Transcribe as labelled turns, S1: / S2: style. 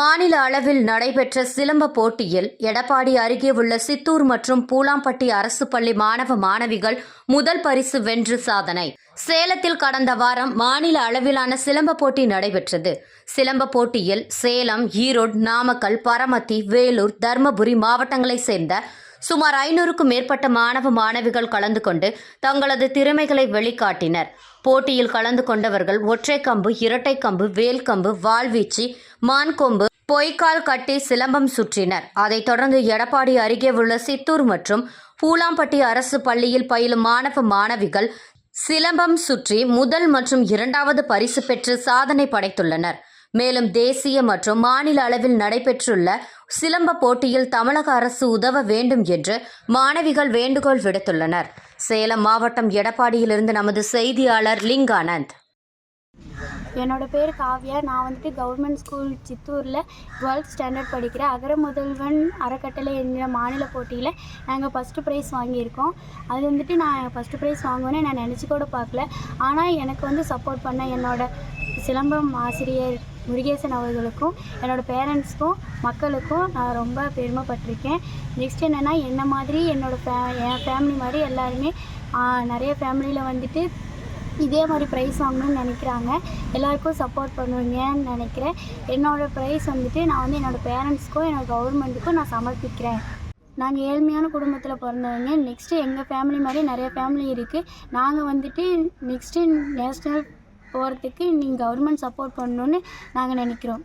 S1: மாநில அளவில் நடைபெற்ற சிலம்ப போட்டியில் எடப்பாடி அருகே உள்ள சித்தூர் மற்றும் பூலாம்பட்டி அரசு பள்ளி மாணவ மாணவிகள் முதல் பரிசு வென்று சாதனை. சேலத்தில் கடந்த வாரம் மாநில அளவிலான சிலம்ப போட்டி நடைபெற்றது. சிலம்ப போட்டியில் சேலம் ஈரோடு நாமக்கல் பரமத்தி வேலூர் தர்மபுரி மாவட்டங்களைச் சேர்ந்த சுமார் ஐநூறுக்கும் மேற்பட்ட மாணவ மாணவிகள் கலந்து கொண்டு தங்களது திறமைகளை வெளிக்காட்டினர். போட்டியில் கலந்து கொண்டவர்கள் ஒற்றை கம்பு இரட்டை கம்பு வேல்கம்பு வாழ்வீச்சு மான்கொம்பு பொய்க்கால் கட்டி சிலம்பம் சுற்றினர். அதைத் தொடர்ந்து எடப்பாடி அருகே உள்ள சித்தூர் மற்றும் பூலாம்பட்டி அரசு பள்ளியில் பயிலும் மாணவ மாணவிகள் சிலம்பம் சுற்றி முதல் மற்றும் இரண்டாவது பரிசு பெற்று சாதனை படைத்துள்ளனர். மேலும் தேசிய மற்றும் மாநில அளவில் நடைபெற்றுள்ள சிலம்ப போட்டியில் தமிழக அரசு உதவ வேண்டும் என்று மாணவிகள் வேண்டுகோள் விடுத்துள்ளனர். சேலம் மாவட்டம் எடப்பாடியிலிருந்து நமது செய்தியாளர் லிங்கானந்த்.
S2: என்னோட பேர் காவ்யா. நான் வந்துட்டு கவர்மெண்ட் ஸ்கூல் சித்தூரில் டுவெல்த் ஸ்டாண்டர்ட் படிக்கிறேன் அகர முதல்வன் அறக்கட்டளை என்ற மாநில போட்டியில் நாங்கள் ஃபஸ்ட்டு ப்ரைஸ் வாங்கியிருக்கோம். அது வந்துட்டு நான் ஃபஸ்ட்டு ப்ரைஸ் வாங்குவேன்னு நான் நினச்சி கூட பார்க்கல. ஆனால் எனக்கு வந்து சப்போர்ட் பண்ண என்னோட சிலம்பம் ஆசிரியர் முருகேசன் அவர்களுக்கும் என்னோடய பேரண்ட்ஸ்க்கும் மக்களுக்கும் நான் ரொம்ப பெருமைப்பட்டிருக்கேன். நெக்ஸ்ட் என்னென்னா என்ன மாதிரி என்னோடய ஃபே என் ஃபேமிலி மாதிரி எல்லாருமே நிறைய ஃபேமிலியில் வந்துட்டு இதே மாதிரி ப்ரைஸ் வாங்கணும்னு நினைக்கிறாங்க. எல்லாருக்கும் சப்போர்ட் பண்ணுவீங்கன்னு நினைக்கிறேன். என்னோடய ப்ரைஸ் வந்துட்டு நான் வந்து என்னோடய பேரண்ட்ஸ்க்கும் என்னோட கவர்மெண்ட்டுக்கும் நான் சமர்ப்பிக்கிறேன். நாங்கள் ஏழ்மையான குடும்பத்தில் பிறந்தவங்க. நெக்ஸ்ட்டு எங்கள் ஃபேமிலி மாதிரி நிறைய ஃபேமிலி இருக்குது நாங்கள் வந்துட்டு நெக்ஸ்ட்டு நேஷ்னல் போகிறதுக்கு நீங்கள் கவர்மெண்ட் சப்போர்ட் பண்ணணுன்னு நாங்கள் நினைக்கிறோம்.